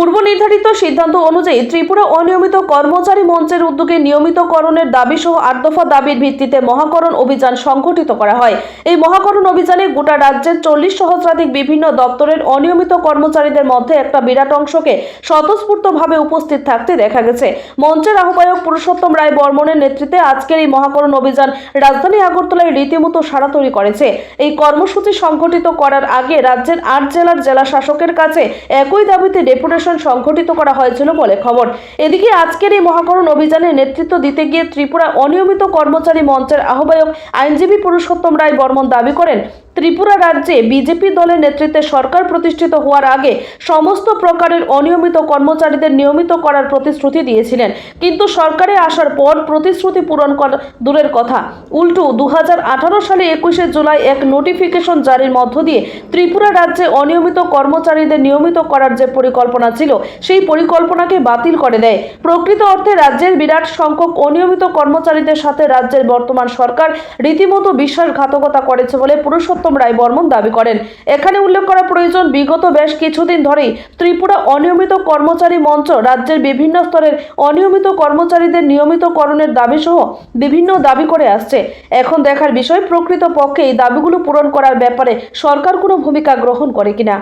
পূর্ব নির্ধারিত সিদ্ধান্ত অনুযায়ী ত্রিপুরা অনিয়মিত কর্মচারী মঞ্চের উদ্যোগে নিয়মিতকরণের দাবি সহ আট দফা দাবির ভিত্তিতে মহাকরণ অভিযান সংগঠিত করা হয়। এই মহাকরণ অভিযানে গোটা রাজ্যের চল্লিশ সহস্রাধিক বিভিন্ন দপ্তরের অনিয়মিত কর্মচারীদের মধ্যে একটা বিরাট অংশকে স্বতঃস্ফূর্তভাবে উপস্থিত থাকতে দেখা গেছে। মঞ্চের আহ্বায়ক পুরুষোত্তম রায় বর্মনের নেতৃত্বে আজকের এই মহাকরণ অভিযান রাজধানী আগরতলায় রীতিমতো সাড়া তৈরি করেছে। এই কর্মসূচি সংগঠিত করার আগে রাজ্যের আট জেলার জেলা শাসকের কাছে একই দাবিতে ডেপুটেশন সংগঠিত করা হয়েছিল বলে খবর। এদিকে আজকের এই মহাকরণ অভিযানে নেতৃত্ব দিতে গিয়ে ত্রিপুরা অনিয়মিত কর্মচারী মঞ্চের আহ্বায়ক আইনজীবী পুরুষোত্তম রায় বর্মন দাবি করেন ত্রিপুরা রাজ্যে বিজেপি দলের নেতৃত্বে সরকার প্রতিষ্ঠিত হওয়ার আগে সমস্ত প্রকারের অনিয়মিত কর্মচারীদের নিয়মিত করার প্রতিশ্রুতি দিয়েছিলেন। কিন্তু সরকারে আসার পর প্রতিশ্রুতি পূরণ করা দূরের কথা। উল্টো, দুহাজার আঠারো সালে একুশে জুলাই এক নোটিফিকেশন জারির মধ্য দিয়ে ত্রিপুরা রাজ্যে অনিয়মিত কর্মচারীদের নিয়মিত করার যে পরিকল্পনা ছিল, সেই পরিকল্পনাকে বাতিল করে দেয়। প্রকৃত অর্থে রাজ্যের বিরাট সংখ্যক অনিয়মিত কর্মচারীদের সাথে রাজ্যের বর্তমান সরকার রীতিমতো বিশ্বাসঘাতকতা করেছে বলে পুরুষোত্তম রায় বর্মন দাবি করেন। এখানে উল্লেখ করা প্রয়োজন, বিগত বেশ কিছুদিন ধরেই ত্রিপুরা অনিয়মিত কর্মচারী মঞ্চ, রাজ্যের বিভিন্ন স্তরের অনিয়মিত কর্মচারীদের নিয়মিতকরণের দাবি সহ বিভিন্ন দাবি করে আসছে। এখন দেখার বিষয় প্রকৃত পক্ষে এই দাবিগুলো পূরণ করার ব্যাপারে সরকার কোনো ভূমিকা গ্রহণ করে কিনা।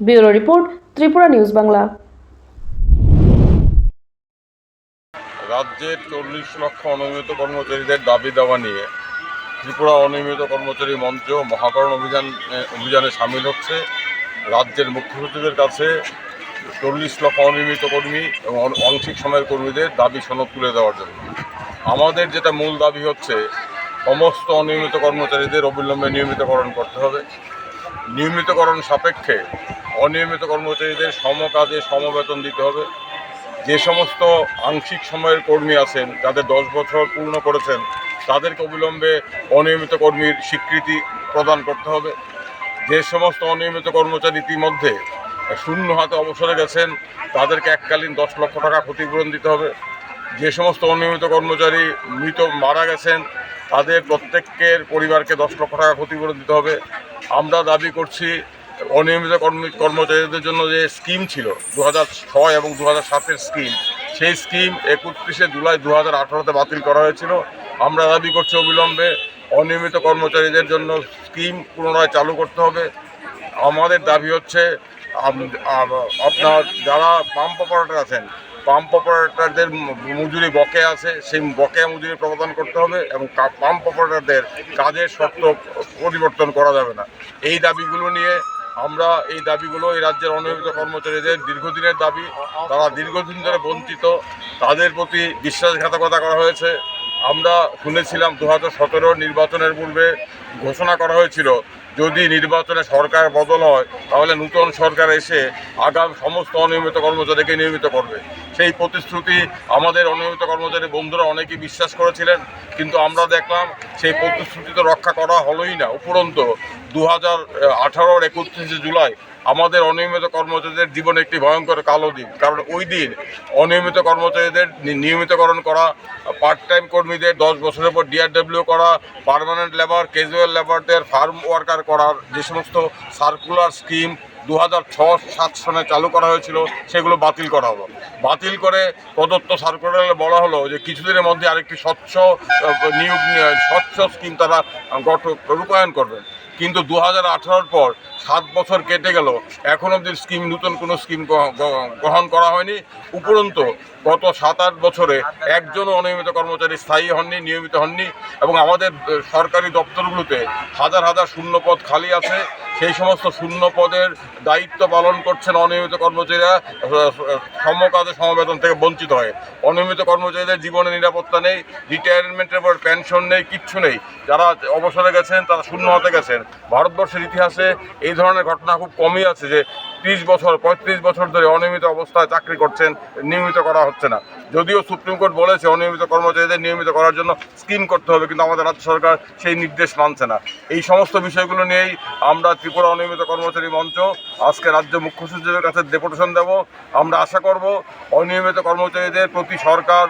Bureau report, Tripura news Bangla. রাজ্যের চল্লিশ লক্ষ অনিয়মিত কর্মচারীদের দাবি দাওয়া নিয়ে ত্রিপুরা অনিয়মিত কর্মচারী মঞ্চ মহাকরণ অভিযান অভিযানে সামিল হচ্ছে। রাজ্যের মুখ্য সচিবের কাছে চল্লিশ লক্ষ অনিয়মিত কর্মী এবং আংশিক সময়ের কর্মীদের দাবি সনদ তুলে দেওয়ার জন্য। আমাদের যেটা মূল দাবি হচ্ছে, সমস্ত অনিয়মিত কর্মচারীদের অবিলম্বে নিয়মিতকরণ করতে হবে। নিয়মিতকরণ সাপেক্ষে অনিয়মিত কর্মচারীদের সমকাজে সমবেতন দিতে হবে। যে সমস্ত আংশিক সময়ের কর্মী আছেন, যাদের দশ বছর পূর্ণ করেছেন তাদেরকে অবিলম্বে অনিয়মিত কর্মীর স্বীকৃতি প্রদান করতে হবে। যে সমস্ত অনিয়মিত কর্মচারী ইতিমধ্যে শূন্য হাতে অবসরে গেছেন, তাদেরকে এককালীন দশ লক্ষ টাকা ক্ষতিপূরণ দিতে হবে। যে সমস্ত অনিয়মিত কর্মচারী মৃত, মারা গেছেন, তাদের প্রত্যেকের পরিবারকে দশ লক্ষ টাকা ক্ষতিপূরণ দিতে হবে। আমরা দাবি করছি, অনিয়মিত কর্মী, কর্মচারীদের জন্য যে স্কিম ছিল দু ছয় এবং দু হাজার সাতের স্কিম, সেই স্কিম একত্রিশে জুলাই দু হাজার আঠারোতে বাতিল করা হয়েছিল। আমরা দাবি করছি অবিলম্বে অনিয়মিত কর্মচারীদের জন্য স্কিম পুনরায় চালু করতে হবে। আমাদের দাবি হচ্ছে আপনার যারা পাম্প অপারেটর আছেন, পাম্প অপারেটরদের মজুরি বকেয়া আছে, সেই বকেয়া মজুরি প্রদান করতে হবে এবং পাম্প অপারেটরদের কাজের শর্ত পরিবর্তন করা যাবে না। এই দাবিগুলো নিয়ে আমরা, এই দাবিগুলো এই রাজ্যের অনিয়মিত কর্মচারীদের দীর্ঘদিনের দাবি। তারা দীর্ঘদিন ধরে বঞ্চিত, তাদের প্রতি বিশ্বাসঘাতকতা করা হয়েছে। আমরা শুনেছিলাম দু হাজার নির্বাচনের পূর্বে ঘোষণা করা হয়েছিল, যদি নির্বাচনে সরকার বদল হয়, তাহলে নূতন সরকার এসে আগাম সমস্ত অনিয়মিত কর্মচারীকে নিয়মিত করবে। সেই প্রতিশ্রুতি আমাদের অনিয়মিত কর্মচারী বন্ধুরা অনেকেই বিশ্বাস করেছিলেন, কিন্তু আমরা দেখলাম সেই প্রতিশ্রুতি তো রক্ষা করা হলোই না, উপরন্ত দু হাজার আঠারোর একত্রিশে জুলাই আমাদের অনিয়মিত কর্মচারীদের জীবনে একটি ভয়ঙ্কর কালো দিন। কারণ ওই দিন অনিয়মিত কর্মচারীদের নিয়মিতকরণ করা পার্ট টাইম কর্মীদের দশ বছরের পর ডিআরডব্লিউ করা পার্মানেন্ট লেবার ক্যাজুয়াল লেবারদের ফার্ম ওয়ার্কার করার যে সমস্ত সার্কুলার স্কিম দু হাজার ছ সাত সনে চালু করা হয়েছিল, সেগুলো বাতিল করা হলো। বাতিল করে প্রদত্ত সার্কুলারে বলা হলো যে কিছুদিনের মধ্যে আরেকটি স্বচ্ছ নিয়োগ স্বচ্ছ স্কিম তারা রূপায়ণ করবেন। কিন্তু দু হাজার পর সাত বছর কেটে গেল। এখন অব্দি স্কিম, নতুন কোনো স্কিম গ্রহ- গ্রহ- গ্রহণ করা হয়নি। উপরন্ত গত সাত আট বছরে একজনও অনিয়মিত কর্মচারী স্থায়ী হননি, নিয়মিত হননি এবং আমাদের সরকারি দপ্তরগুলোতে হাজার হাজার শূন্য পদ খালি আছে। সেই সমস্ত শূন্য পদের দায়িত্ব পালন করছেন অনিয়মিত কর্মচারীরা সমকাজে সমবেতন থেকে বঞ্চিত হয়। অনিয়মিত কর্মচারীদের জীবনে নিরাপত্তা নেই রিটায়ারমেন্টের পর পেনশন নেই, কিচ্ছু নেই। যারা অবসরে গেছেন, তারা শূন্য হতে গেছেন। ভারতবর্ষের ইতিহাসে এই ধরনের ঘটনা খুব কমই আছে যে ত্রিশ বছর, পঁয়ত্রিশ বছর ধরে অনিয়মিত অবস্থায় চাকরি করছেন, নিয়মিত করা হচ্ছে না। যদিও সুপ্রিম কোর্ট বলেছে অনিয়মিত কর্মচারীদের নিয়মিত করার জন্য স্কিম করতে হবে, কিন্তু আমাদের রাজ্য সরকার সেই নির্দেশ মানছে না। এই সমস্ত বিষয়গুলো নিয়েই আমরা ত্রিপুরা অনিয়মিত কর্মচারী মঞ্চ আজকে রাজ্য মুখ্য সচিবের কাছে ডেপুটেশন দেব। আমরা আশা করব অনিয়মিত কর্মচারীদের প্রতি সরকার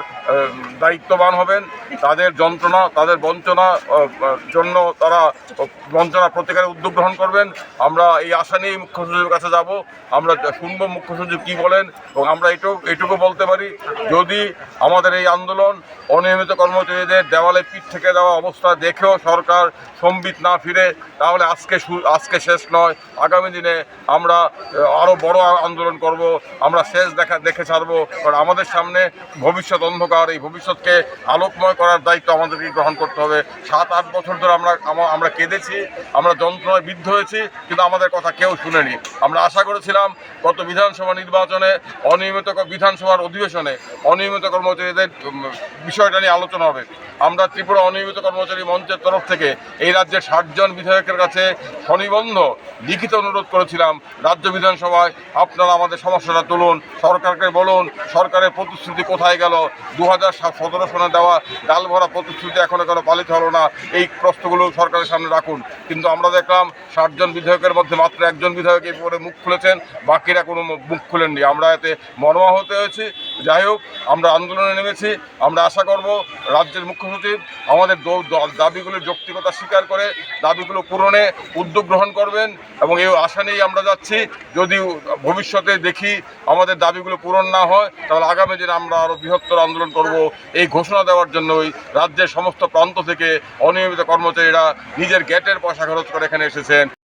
দায়িত্ববান হবেন। তাদের যন্ত্রণা, তাদের বঞ্চনা জন্য তারা বঞ্চনা প্রতিকারের উদ্যোগ গ্রহণ করবেন। আমরা এই আশা নিয়েই মুখ্য সচিবের কাছে যাব। আমরা শুনব মুখ্য সচিব কী বলেন এবং আমরা এটুকু এটুকু বলতে পারি, যদি আমাদের এই আন্দোলন অনিয়মিত কর্মচারীদের দেওয়ালে পিঠ থেকে দেওয়া অবস্থা দেখেও সরকার সম্বিত না ফিরে, তাহলে আজকে আজকে শেষ নয়, আগামী দিনে আমরা আরও বড় আন্দোলন করব, আমরা শেষ দেখা, দেখে ছাড়বো, কারণ আমাদের সামনে ভবিষ্যৎ অন্ধকার, এই ভবিষ্যৎকে আলোকময় করার দায়িত্ব আমাদেরকে গ্রহণ করতে হবে। সাত, আট বছর ধরে আমরা আমরা কেঁদেছি, আমরা যন্ত্রণায় বিদ্ধ হয়েছি, কিন্তু আমাদের কথা কেউ শুনেনি। আমরা আশা করেছিলাম গত বিধানসভা নির্বাচনে অনিয়মিত বিধানসভার অধিবেশনে অনিয়মিত কর্মচারীদের বিষয়টা নিয়ে আলোচনা হবে। আমরা ত্রিপুরা অনিয়মিত কর্মচারী মঞ্চের তরফ থেকে এই রাজ্যের ষাটজন বিধায়কের কাছে স্বনিবন্ধ লিখিত অনুরোধ করেছিলাম। রাজ্য বিধানসভায় আপনারা আমাদের সমস্যাটা তুলুন, সরকারকে বলুন, সরকারের প্রতিশ্রুতি কোথায় গেল? দু হাজার সতেরো সনে দেওয়া ডাল ভরা প্রতিশ্রুতি এখনও কেন পালিত হলো না? এই প্রশ্নগুলো সরকারের সামনে রাখুন। কিন্তু আমরা দেখলাম ষাটজন বিধায়কের মধ্যে মাত্র একজন বিধায়ক এই পরে মুখ খুলেছেন বাকিরা কোনো মুখ খুলেননি। আমরা এতে মর্মাহত হয়েছি। যাই হোক, আমরা আন্দোলনে নেমেছি। আমরা আশা করব রাজ্যের মুখ্য সচিব আমাদের দো- দ- দাবিগুলির যৌক্তিকতা স্বীকার করে, দাবিগুলো পূরণে উদ্যোগ গ্রহণ করবেন এবং এই আশা নিয়েই আমরা যাচ্ছি। যদি ভবিষ্যতে দেখি আমাদের দাবিগুলো পূরণ না হয়, তাহলে আগামী দিনে আমরা আরও বৃহত্তর আন্দোলন করব। এই ঘোষণা দেওয়ার জন্যই রাজ্যের সমস্ত প্রান্ত থেকে অনিয়মিত কর্মচারীরা নিজের গেটের পয়সা খরচ করে এখানে এসেছেন।